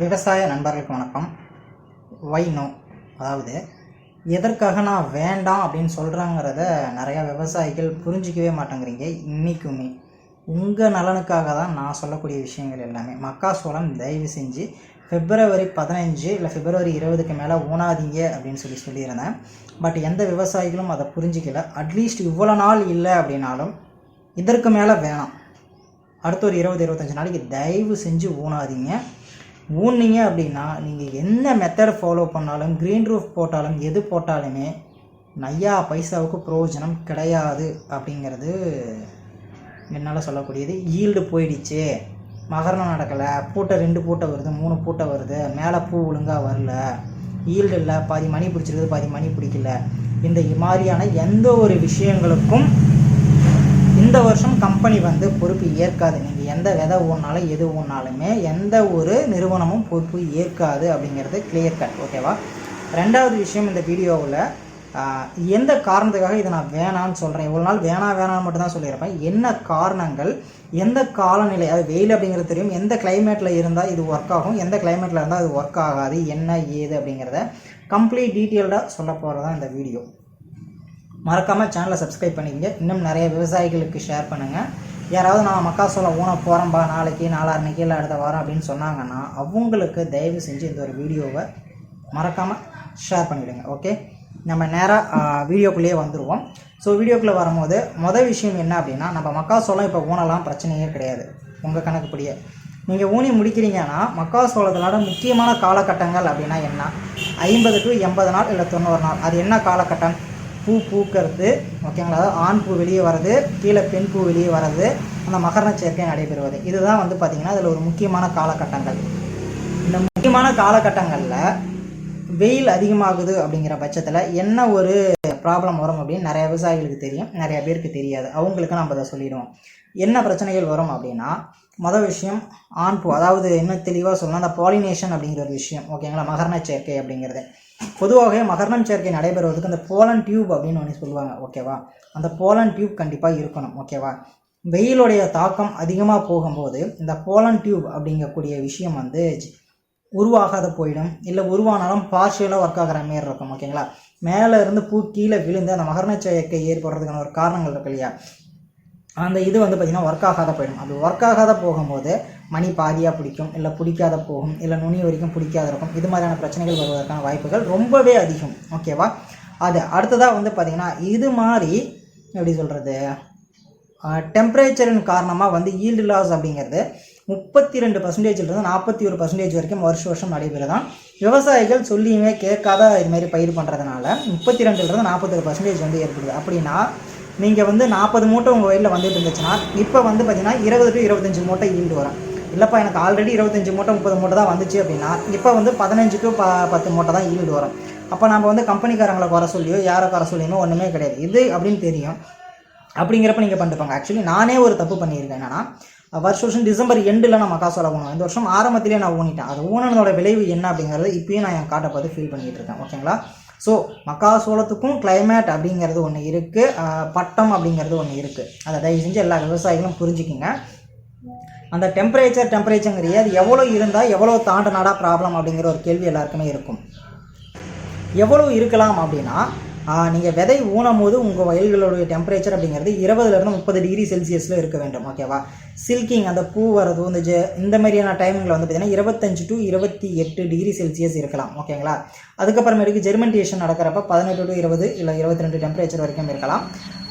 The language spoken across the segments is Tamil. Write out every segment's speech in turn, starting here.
விவசாய நண்பர்களுக்கு வணக்கம். வை நோ அதாவது எதற்காக நான் வேண்டாம் அப்படின்னு சொல்கிறாங்கிறத நிறையா விவசாயிகள் புரிஞ்சிக்கவே மாட்டேங்கிறீங்க இன்றைக்குமே உங்கள் நலனுக்காக தான் நான் சொல்லக்கூடிய விஷயங்கள் எல்லாமே. மக்காசோளம் தயவு செஞ்சு பிப்ரவரி பதினஞ்சு இல்லை பிப்ரவரி இருபதுக்கு மேலே ஊனாதீங்க அப்படின்னு சொல்லி சொல்லியிருந்தேன். பட் எந்த விவசாயிகளும் அதை புரிஞ்சிக்கல. அட்லீஸ்ட் இவ்வளோ நாள் இல்லை அப்படின்னாலும் இதற்கு மேலே வேணாம். அடுத்த ஒரு இருபது இருபத்தஞ்சு நாளைக்கு தயவு செஞ்சு ஊனாதீங்க. ஊனிங்க அப்படின்னா நீங்கள் என்ன மெத்தட் ஃபாலோ பண்ணாலும் க்ரீன் ரூஃப் போட்டாலும் எது போட்டாலுமே நையா பைசாவுக்கு பிரயோஜனம் கிடையாது அப்படிங்கிறது என்னால் சொல்லக்கூடியது. ஈல்டு போயிடுச்சு. மகரணம் நடக்கலை. பூட்டை ரெண்டு பூட்டை வருது மூணு பூட்டை வருது. மேலே பூ ஒழுங்காக வரல. ஈல்டு இல்லை. பாதி மணி பிடிச்சிருக்குது பாதி மணி பிடிக்கல. இந்த மாதிரியான எந்த ஒரு விஷயங்களுக்கும் இந்த வருஷம் கம்பெனி வந்து பொறுப்பு ஏற்காது. நீங்கள் எந்த விதை ஊனாலும் எது ஊனாலுமே எந்த ஒரு நிறுவனமும் பொறுப்பு ஏற்காது அப்படிங்கிறது கிளியர் கட் ஓகேவா ரெண்டாவது விஷயம் இந்த வீடியோவில் எந்த காரணத்துக்காக இதை நான் வேணான்னு சொல்கிறேன் இவ்வளோ நாள் வேணாம் வேணாம்னு மட்டும் தான் சொல்லியிருப்பேன். என்ன காரணங்கள்? எந்த காலநிலை? அது வெயில் அப்படிங்கிறது தெரியும். எந்த கிளைமேட்டில் இருந்தால் இது ஒர்க் ஆகும்? எந்த கிளைமேட்டில் இருந்தால் அது ஒர்க் ஆகாது? என்ன ஏது அப்படிங்கிறத கம்ப்ளீட் டீட்டெயில்டாக சொல்ல போகிறது தான் இந்த வீடியோ. மறக்காமல் சேனலை சப்ஸ்கிரைப் பண்ணிக்கங்க. இன்னும் நிறைய விவசாயிகளுக்கு ஷேர் பண்ணுங்கள் யாராவது நான் மக்காசோளம் ஊன போகிறேன்பா நாளைக்கு நாளான்னைக்கு இல்லை அடுத்த வாரம் அப்படின்னு சொன்னாங்கன்னா அவங்களுக்கு தயவு செஞ்சு இந்த ஒரு வீடியோவை மறக்காமல் ஷேர் பண்ணிவிடுங்க ஓகே நம்ம நேராக வீடியோக்குள்ளேயே வந்துடுவோம் ஸோ வீடியோக்குள்ளே வரும்போது மொதல் விஷயம் என்ன அப்படின்னா நம்ம மக்காசோளம் இப்போ ஊனலாம் பிரச்சனையே கிடையாது உங்கள் கணக்குப்படியே. நீங்கள் ஊனி முடிக்கிறீங்கன்னா மக்காசோளத்தினோட முக்கியமான காலகட்டங்கள் அப்படின்னா என்ன? ஐம்பது டு எண்பது நாள் இல்லை தொண்ணூறு நாள் அது என்ன காலகட்டம்? பூ பூக்கிறது ஓகேங்களா அதாவது ஆண் பூ வெளியே வர்றது கீழே பெண் பூ வெளியே வர்றது அந்த மகரண சேர்க்கை நடைபெறுவது. இதுதான் வந்து பார்த்திங்கன்னா அதில் ஒரு முக்கியமான காலகட்டங்கள். இந்த முக்கியமான காலகட்டங்களில் வெயில் அதிகமாகுது அப்படிங்கிற பட்சத்தில் என்ன ஒரு ப்ராப்ளம் வரும் அப்படின்னு நிறைய விவசாயிகளுக்கு தெரியும் நிறைய பேருக்கு தெரியாது. அவங்களுக்கு நம்ம அதை சொல்லிடுவோம். என்ன பிரச்சனைகள் வரும் அப்படின்னா மொதல் விஷயம் ஆண் பூ அதாவது இன்னும் தெளிவாக சொல்லணும் அந்த பாலினேஷன் அப்படிங்கிற ஒரு விஷயம் ஓகேங்களா மகரண சேர்க்கை அப்படிங்கிறது. பொதுவாகவே மகரணம் சேர்க்கை நடைபெறுவதற்கு அந்த போலன் டியூப் அப்படின்னு ஒன்று சொல்லுவாங்க ஓகேவா அந்த போலன் டியூப் கண்டிப்பாக இருக்கணும் ஓகேவா வெயிலுடைய தாக்கம் அதிகமாக போகும்போது இந்த போலன் டியூப் அப்படிங்கக்கூடிய விஷயம் வந்து உருவாகாத போயிடும். இல்லை உருவானாலும் பார்ஷியலாக ஒர்க் ஆகிற மாரி இருக்கும் ஓகேங்களா மேலே இருந்து பூ கீழே விழுந்து அந்த மகரண சேர்க்கை ஏற்படுறதுக்கான ஒரு காரணங்கள் இருக்கு இல்லையா? அந்த இது வந்து பார்த்திங்கன்னா ஒர்க் ஆகாத போயிடும். அது ஒர்க் ஆகாத போகும்போது மணி பாதியாக பிடிக்கும் இல்லை பிடிக்காத போகும் இல்லை நுனி வரைக்கும் பிடிக்காத இருக்கும் இது மாதிரியான பிரச்சனைகள் வருவதற்கான வாய்ப்புகள் ரொம்பவே அதிகம். ஓகேவா அது அடுத்ததாக வந்து பார்த்திங்கன்னா இது மாதிரி எப்படி சொல்கிறது டெம்பரேச்சரின் காரணமாக வந்து ஈல்டு லாஸ் அப்படிங்கிறது முப்பத்தி ரெண்டு பர்சன்டேஜ்லேருந்து நாற்பத்தி ஒரு பர்சன்டேஜ் வரைக்கும் வருஷ வருஷம் நடைபெறுதான். விவசாயிகள் சொல்லியுமே கேட்காத இதுமாரி பயிர் பண்ணுறதுனால முப்பத்தி ரெண்டுலேருந்து நாற்பத்தொரு பர்சன்டேஜ் வந்து ஏற்படுது. அப்படின்னா நீங்கள் வந்து நாற்பது மூட்டை உங்கள் வயலில் வந்துட்டு இருந்துச்சுன்னா இப்போ வந்து பார்த்திங்கன்னா இருபது டு இருபத்தஞ்சி மூட்டை ஈல்டு வரும். இல்லைப்பா எனக்கு ஆல்ரெடி இருபத்தஞ்சி மூட்டை முப்பது மூட்டை தான் வந்துச்சு அப்படின்னா இப்போ வந்து பதினஞ்சுக்கு ப பத்து மூட்டை தான் ஈல்டு வரும். அப்போ நம்ம வந்து கம்பெனிக்காரங்களை குறை சொல்லியோ யாரை குறை சொல்லியுமோ ஒன்றுமே கிடையாது. இது அப்படின்னு தெரியும். அப்படிங்கிறப்ப நீங்கள் பண்ணிப்பாங்க. ஆக்சுவலி நானே ஒரு தப்பு பண்ணியிருக்கேன். என்னன்னா வருஷ வருஷம் டிசம்பர் எண்டில் நான் மக்காசோளம் ஊனோம் இந்த வருஷம் ஆரம்பத்திலே நான் ஊனிட்டேன். அது ஊனனோட விளைவு என்ன அப்படிங்கிறது இப்பயும் நான் என் காட்டை பார்த்து ஃபீல் பண்ணிகிட்டு இருக்கேன். ஓகேங்களா ஸோ மக்காசோளத்துக்கும் கிளைமேட் அப்படிங்கிறது ஒன்று இருக்குது பட்டம் அப்படிங்கிறது ஒன்று இருக்குது அதை தயவு செஞ்சு எல்லா விவசாயிகளும் புரிஞ்சுக்கிங்க. அந்த டெம்பரேச்சர் டெம்பரேச்சருங்கிறிய அது எவ்வளோ இருந்தால் எவ்வளோ தாண்டினாடா ப்ராப்ளம் அப்படிங்கிற ஒரு கேள்வி எல்லாருக்குமே இருக்கும். எவ்வளோ இருக்கலாம் அப்படின்னா நீங்கள் விதை ஊனும் போது உங்கள் வயல்களுடைய டெம்பரேச்சர் அப்படிங்கிறது இருபதுலேருந்து முப்பது டிகிரி செல்சியஸில் இருக்க வேண்டும் ஓகேவா சில்கிங் அந்த பூ வரது இந்த ஜெ இந்த மாதிரியான டைமிங்கில் வந்து பார்த்தீங்கன்னா இருபத்தஞ்சு டு இருபத்தி எட்டு டிகிரி செல்சியஸ் இருக்கலாம் ஓகேங்களா அதுக்கப்புறமேட்டுக்கு ஜெர்மெண்டேஷன் நடக்கிறப்ப பதினெட்டு டு இருபது இல்லை இருபத்தி ரெண்டு டெம்பரேச்சர் வரைக்கும் இருக்கலாம்.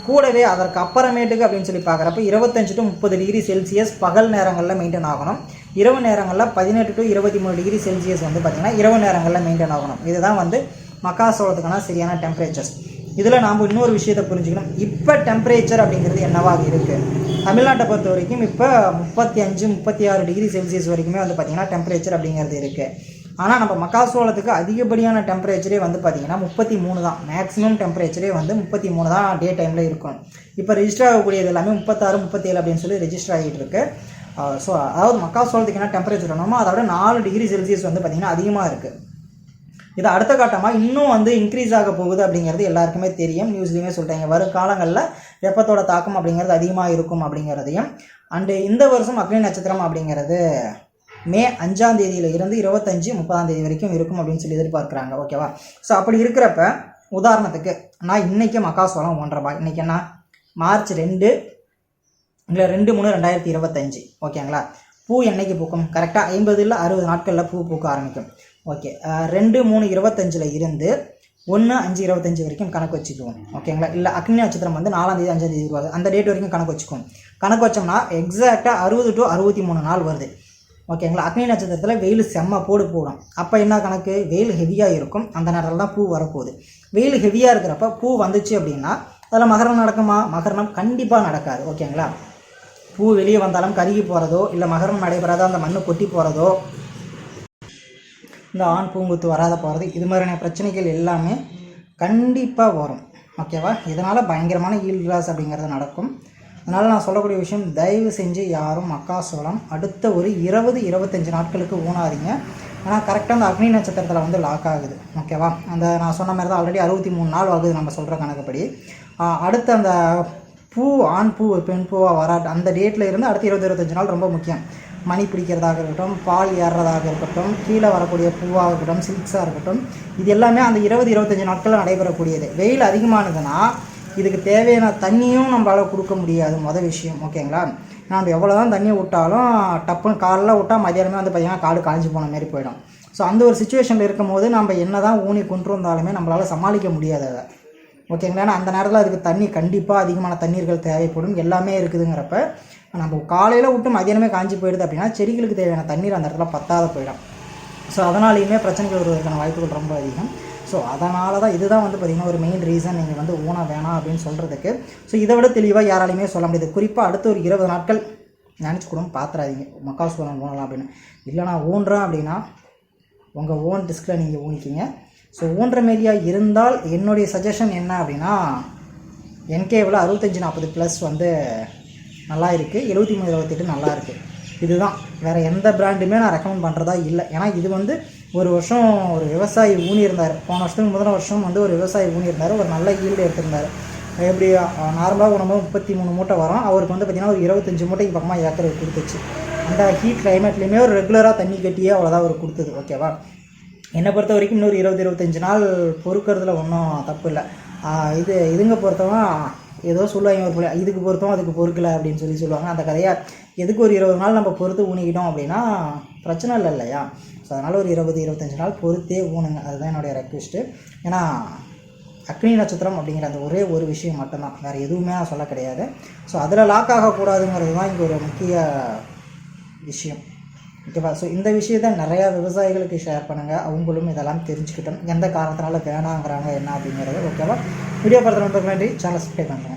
கூடவே அதற்கு அப்புறமேட்டுக்கு அப்படின்னு சொல்லி பார்க்குறப்ப இருபத்தஞ்சு டு முப்பது டிகிரி செல்சியஸ் பகல் நேரங்களில் மெயின்டைன் ஆகணும். இரவு நேரங்களில் பதினெட்டு டு இருபத்தி மூணு டிகிரி செல்சியஸ் வந்து பார்த்திங்கன்னா இரவு நேரங்களில் மெயின்டைன் ஆகணும். இதுதான் வந்து மக்காசோளத்துக்கான சரியான டெம்பரேச்சர்ஸ் இதில் நாம் இன்னொரு விஷயத்தை புரிஞ்சுக்கணும். இப்போ டெம்பரேச்சர் அப்படிங்கிறது என்னவாக இருக்குது தமிழ்நாட்டை பொறுத்த வரைக்கும் இப்போ முப்பத்தி அஞ்சு முப்பத்தி ஆறு டிகிரி செல்சியஸ் வரைக்குமே வந்து பார்த்திங்கன்னா டெம்பரேச்சர் அப்படிங்கிறது இருக்குது ஆனால் நம்ம மக்காசோளத்துக்கு அதிகப்படியான டெம்பரேச்சரே வந்து பார்த்திங்கன்னா முப்பத்தி மூணு தான். மேக்ஸிமம் டெம்பரேச்சரே வந்து முப்பத்தி மூணு தான் டே டைமில் இருக்கும். இப்போ ரிஜிஸ்டர் ஆகக்கூடியது எல்லாமே முப்பத்தாறு முப்பத்தேழு அப்படின்னு சொல்லி ரெஜிஸ்டர் ஆகிட்டு இருக்கு. ஸோ அதாவது மக்காசோளத்துக்கு என்ன டெம்பரேச்சர் வேணுமோ அதை விட நாலு டிகிரி செல்சியஸ் வந்து பார்த்திங்கன்னா அதிகமாக இருக்குது இது அடுத்த கட்டமாக இன்னும் வந்து இன்க்ரீஸ் ஆக போகுது அப்படிங்கிறது எல்லாருக்குமே தெரியும். நியூஸ்லேயுமே சொல்கிறாங்க வரும் காலங்களில் வெப்பத்தோட தாக்கம் அப்படிங்கிறது அதிகமாக இருக்கும் அப்படிங்கிறதையும். அண்டு இந்த வருஷம் அக்னி நட்சத்திரம் அப்படிங்கிறது மே அஞ்சாம் தேதியில இருந்து இருபத்தஞ்சு முப்பதாம் தேதி வரைக்கும் இருக்கும் அப்படின்னு சொல்லி எதிர்பார்க்குறாங்க. ஓகேவா ஸோ அப்படி இருக்கிறப்ப உதாரணத்துக்கு நான் இன்றைக்கி மக்காசோளம் ஒன்றரை இன்றைக்கி என்ன? மார்ச் ரெண்டு இல்லை ரெண்டு மூணு ரெண்டாயிரத்தி இருபத்தஞ்சி. ஓகேங்களா பூ என்றைக்கு பூக்கும்? கரெக்டாக ஐம்பது இல்லை அறுபது நாட்களில் பூ பூக்க ஆரம்பிக்கும். ஓகே ரெண்டு மூணு இருபத்தஞ்சில் இருந்து ஒன்று அஞ்சு இருபத்தஞ்சி வரைக்கும் கணக்கு வச்சுக்குவோம். ஓகேங்களா இல்லை அக்னி நட்சத்திரம் வந்து நாலாம் தேதி அஞ்சாம் தேதி வருவாங்க அந்த டேட் வரைக்கும் கணக்கு வச்சுக்குவோம். கணக்கு வச்சோம்னா எக்ஸாக்டாக அறுபது டு அறுபத்தி மூணு நாள் வருது. ஓகேங்களா அக்னி நட்சத்திரத்தில் வெயில் செம்ம போடு போடும். அப்போ என்ன கணக்கு? வெயில் ஹெவியாக இருக்கும். அந்த நேரத்தில் தான் பூ வரப்போகுது. வெயில் ஹெவியாக இருக்கிறப்ப பூ வந்துச்சு அப்படின்னா அதில் மகரம் நடக்குமா? மகரணம் கண்டிப்பாக நடக்காது. ஓகேங்களா பூ வெளியே வந்தாலும் கருகி போகிறதோ இல்லை மகரம் நடைபெறாதோ அந்த மண்ணு கொட்டி போகிறதோ இந்த ஆண் பூங்குத்து வராத போகிறது இது மாதிரியான பிரச்சனைகள் எல்லாமே கண்டிப்பாக வரும். ஓகேவா இதனால் பயங்கரமான ஈல்ட் லாஸ் அப்படிங்கிறது நடக்கும். அதனால் நான் சொல்லக்கூடிய விஷயம் தயவு செஞ்சு யாரும் மக்காசோளம் அடுத்த ஒரு இருபது இருபத்தஞ்சி நாட்களுக்கு ஊனாதீங்க. ஆனால் கரெக்டாக அந்த அக்னி நட்சத்திரத்தில் வந்து லாக் ஆகுது. ஓகேவா அந்த நான் சொன்ன மாதிரி தான் ஆல்ரெடி அறுபத்தி மூணு நாள் ஆகுது நம்ம சொல்கிற கணக்குப்படி. அடுத்த அடுத்து அந்த பூ ஆண் பூ பெண் பூவாக வர அந்த டேட்டில் இருந்து அடுத்த இருபது இருபத்தஞ்சு நாள் ரொம்ப முக்கியம். மணி பிடிக்கிறதாக இருக்கட்டும் பால் ஏறுறதாக இருக்கட்டும் கீழே வரக்கூடிய பூவாக இருக்கட்டும் சில்க்ஸாக இருக்கட்டும் இது எல்லாமே அந்த இருபது இருபத்தஞ்சி நாட்களில் நடைபெறக்கூடியது. வெயில் அதிகமானதுன்னா இதுக்கு தேவையான தண்ணியும் நம்மளால் கொடுக்க முடியாது மொதல் விஷயம். ஓகேங்களா? நம்ம எவ்வளோ தான் தண்ணி விட்டாலும் டப்புன்னு காலைல விட்டால் மதியானமே வந்து பார்த்திங்கன்னா காடு காய்ஞ்சி போன மாதிரி போயிடும். ஸோ அந்த ஒரு சுச்சுவேஷனில் இருக்கும்போது நம்ம என்ன தான் ஊனி கொண்டு வந்தாலுமே நம்மளால் சமாளிக்க முடியாது அதை. ஓகேங்களா? ஏன்னா அந்த நேரத்தில் அதுக்கு தண்ணி கண்டிப்பாக அதிகமான தண்ணீர்கள் தேவைப்படும். எல்லாமே இருக்குதுங்கிறப்ப நம்ம காலையில் விட்டு மதியானமே காஞ்சி போயிடுது அப்படின்னா செடிகளுக்கு தேவையான தண்ணீர் அந்த இடத்துல பத்தாத போயிடும். ஸோ அதனாலேயுமே பிரச்சனைகள் வருவதற்கான வாய்ப்புகள் ரொம்ப அதிகம். ஸோ அதனால தான் இதுதான் வந்து பார்த்திங்கன்னா ஒரு மெயின் ரீசன் நீங்கள் வந்து ஊன வேணாம் அப்படின்னு சொல்கிறதுக்கு ஸோ இதை விட தெளிவாக யாராலையுமே சொல்ல முடியாது. குறிப்பாக அடுத்த ஒரு இருபது நாட்கள் நினச்சி கூட பார்த்துறாதீங்க மக்காசோளம் ஊனலாம் அப்படின்னு. இல்லை நான் ஊன்றேன் அப்படின்னா உங்கள் ஓன் டிஸ்கில் நீங்கள் ஊனிக்கிங்க. ஸோ ஊன்ற மாரியாக இருந்தால் என்னுடைய சஜஷன் என்ன அப்படின்னா என்கேவில் அறுபத்தஞ்சி நாற்பது ப்ளஸ் வந்து நல்லா இருக்குது எழுபத்தி மூணு இருபத்தெட்டு நல்லா இருக்குது இதுதான். வேறு எந்த ப்ராண்டுமே நான் ரெக்கமெண்ட் பண்ணுறதா இல்லை. ஏன்னா இது வந்து ஒரு வருஷம் ஒரு விவசாயி ஊனியிருந்தார். போன வருஷத்துக்கு முதல் வருஷம் வந்து ஒரு விவசாயி ஊனியிருந்தார். ஒரு நல்ல ஈல்டு எடுத்திருந்தார். எப்படி நார்மலாக உணவு முப்பத்தி மூணு மூட்டை வரும். அவருக்கு வந்து பார்த்திங்கன்னா ஒரு இருபத்தஞ்சி மூட்டைக்கு பக்கமாக ஏக்கர் கொடுத்துச்சு. அந்த ஹீட் கிளைமேட்லேயுமே ஒரு ரெகுலராக தண்ணி கட்டியே அவ்வளோதான் அவர் கொடுத்தது. ஓகேவா என்னை பொறுத்த வரைக்கும் இன்னொரு இருபது இருபத்தஞ்சி நாள் பொறுக்கிறதுல ஒன்றும் தப்பு இல்லை. இது இதுங்க பொறுத்தவன் ஏதோ சொல்லுவாங்க ஒரு பிள்ளை இதுக்கு பொறுத்தவன் அதுக்கு பொறுக்கல அப்படின்னு சொல்லி சொல்லுவாங்க. அந்த கதையை எதுக்கு ஒரு இருபது நாள் நம்ம பொறுத்து ஊனிக்கிட்டோம் அப்படின்னா பிரச்சனை இல்லை இல்லையா? ஸோ அதனால் ஒரு இருபது இருபத்தஞ்சி நாள் பொறுத்தே ஊனுங்க. அதுதான் என்னுடைய ரெக்வெஸ்ட்டு ஏன்னா அக்னி நட்சத்திரம் அப்படிங்கிற அந்த ஒரே ஒரு விஷயம் மட்டும்தான். வேறு எதுவுமே நான் சொல்ல கிடையாது. ஸோ அதில் லாக் ஆகக்கூடாதுங்கிறது தான் இங்கே ஒரு முக்கிய விஷயம். ஓகேவா? ஸோ இந்த விஷயத்தை நிறையா விவசாயிகளுக்கு ஷேர் பண்ணுங்கள் அவங்களும் இதெல்லாம் தெரிஞ்சுக்கிட்டோம். எந்த காரணத்தினால வேணாங்கிறாங்க என்ன அப்படிங்கிறது. ஓகேவா? வீடியோ பார்த்து ரொம்ப நன்றி. சேனல் சப்ஸ்கிரைப் பண்ணுறேன்